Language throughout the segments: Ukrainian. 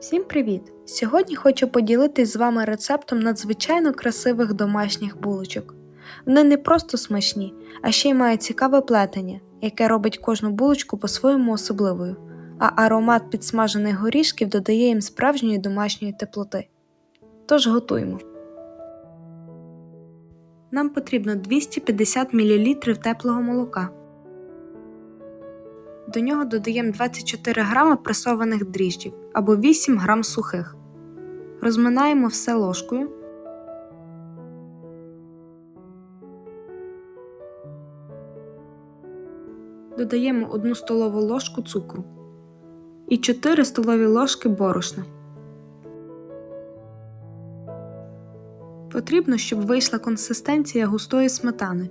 Всім привіт! Сьогодні хочу поділитись з вами рецептом надзвичайно красивих домашніх булочок. Вони не просто смачні, а ще й мають цікаве плетення, яке робить кожну булочку по-своєму особливою, а аромат підсмажених горішків додає їм справжньої домашньої теплоти. Тож готуємо. Нам потрібно 250 мл теплого молока. До нього додаємо 24 г пресованих дріжджів або 8 г сухих. Розминаємо все ложкою. Додаємо 1 столову ложку цукру і 4 столові ложки борошна. Потрібно, щоб вийшла консистенція густої сметани.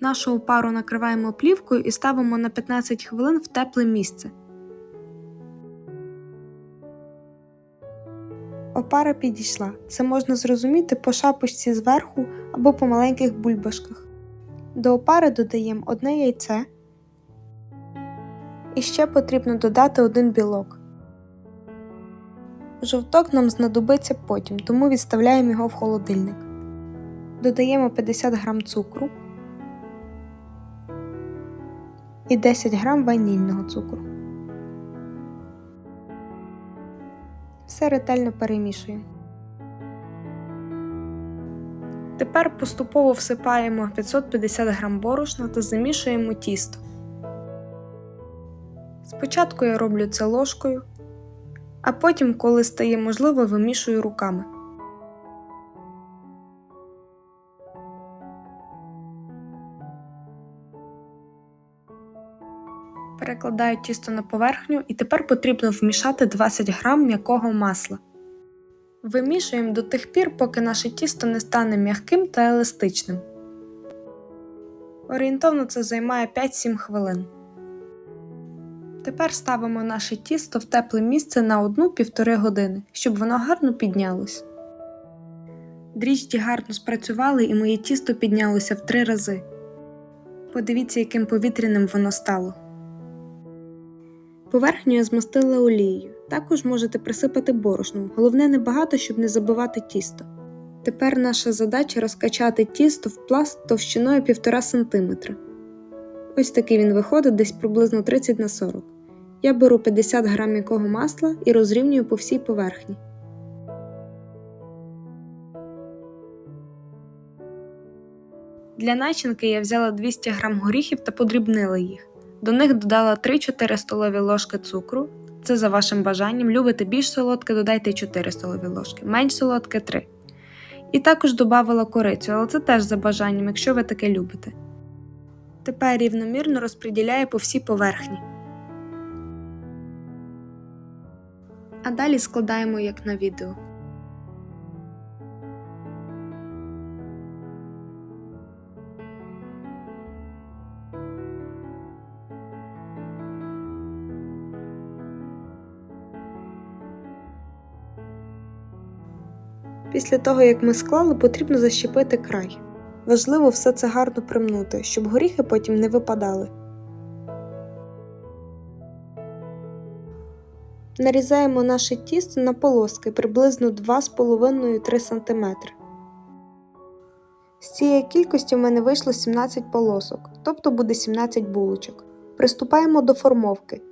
Нашу опару накриваємо плівкою і ставимо на 15 хвилин в тепле місце. Опара підійшла. Це можна зрозуміти по шапочці зверху або по маленьких бульбашках. До опари додаємо одне яйце. І ще потрібно додати один білок. Жовток нам знадобиться потім, тому відставляємо його в холодильник. Додаємо 50 г цукру і 10 г ванільного цукру. Все ретельно перемішуємо. Тепер поступово всипаємо 550 г борошна та замішуємо тісто. Спочатку я роблю це ложкою, а потім, коли стає можливо, вимішую руками. Перекладаю тісто на поверхню і тепер потрібно вмішати 20 г м'якого масла. Вимішуємо до тих пір, поки наше тісто не стане м'яким та еластичним. Орієнтовно це займає 5-7 хвилин. Тепер ставимо наше тісто в тепле місце на 1-1,5 години, щоб воно гарно піднялось. Дріжджі гарно спрацювали і моє тісто піднялося в 3 рази. Подивіться, яким повітряним воно стало. Поверхню я змастила олією. Також можете присипати борошном, головне небагато, щоб не забивати тісто. Тепер наша задача розкачати тісто в пласт товщиною 1,5 см. Ось такий він виходить десь приблизно 30 на 40 Я беру 50 г м'якого масла і розрівнюю по всій поверхні. Для начинки я взяла 200 г горіхів та подрібнила їх. До них додала 3-4 столові ложки цукру. Це за вашим бажанням. Любите більш солодке, додайте 4 столові ложки, менш солодке 3. І також додавала корицю, але це теж за бажанням, якщо ви таке любите. Тепер рівномірно розподіляю по всій поверхні. А далі складаємо як на відео. Після того, як ми склали, потрібно защепити край. Важливо все це гарно примнути, щоб горіхи потім не випадали. Нарізаємо наше тісто на полоски приблизно 2,5-3 см. З цієї кількості в мене вийшло 17 полосок, тобто буде 17 булочок. Приступаємо до формовки.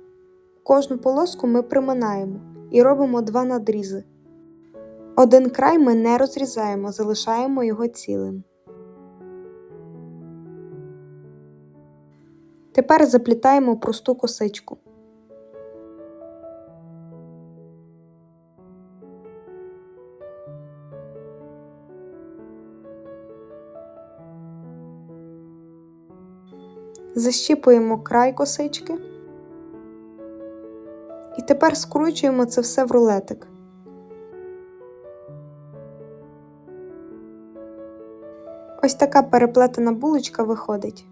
Кожну полоску ми приминаємо і робимо два надрізи. Один край ми не розрізаємо, залишаємо його цілим. Тепер заплітаємо просту косичку. Защіпуємо край косички. І тепер скручуємо це все в рулетик. Ось така переплетена булочка виходить.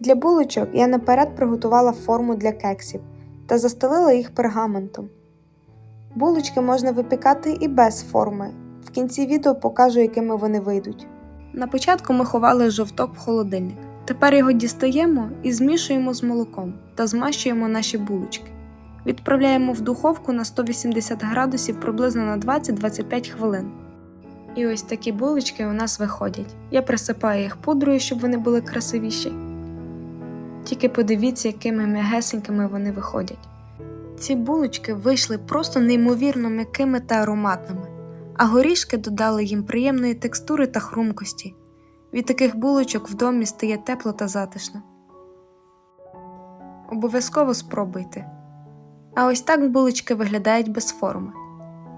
Для булочок я наперед приготувала форму для кексів та застелила їх пергаментом. Булочки можна випікати і без форми. В кінці відео покажу, якими вони вийдуть. На початку ми ховали жовток в холодильник. Тепер його дістаємо і змішуємо з молоком та змащуємо наші булочки. Відправляємо в духовку на 180 градусів приблизно на 20-25 хвилин. І ось такі булочки у нас виходять. Я присипаю їх пудрою, щоб вони були красивіші. Тільки подивіться, якими м'ягесенькими вони виходять. Ці булочки вийшли просто неймовірно м'якими та ароматними, а горішки додали їм приємної текстури та хрумкості. Від таких булочок в домі стає тепло та затишно. Обов'язково спробуйте. А ось так булочки виглядають без форми.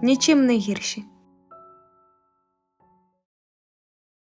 Нічим не гірші.